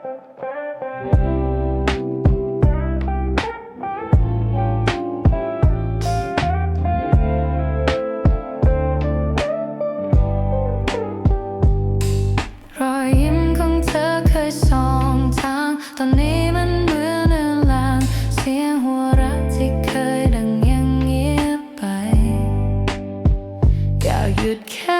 รอยยิ้มของเธอเคยสองทาง ตอนนี้มันเหมือนเนือนลาง เสียงหัวเราะที่เคยดังยังเงียบไป อยากหยุดแค่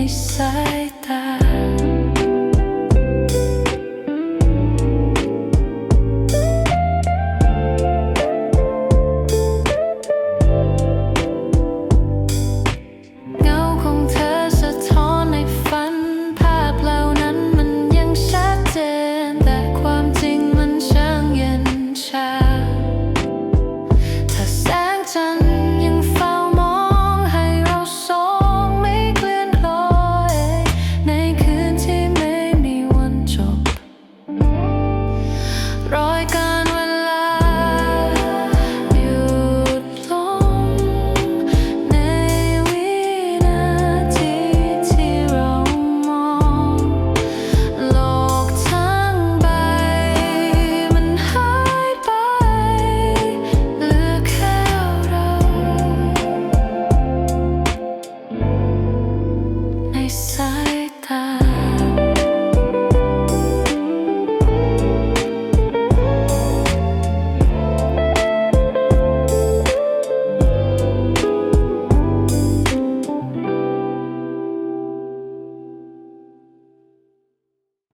ในสายตา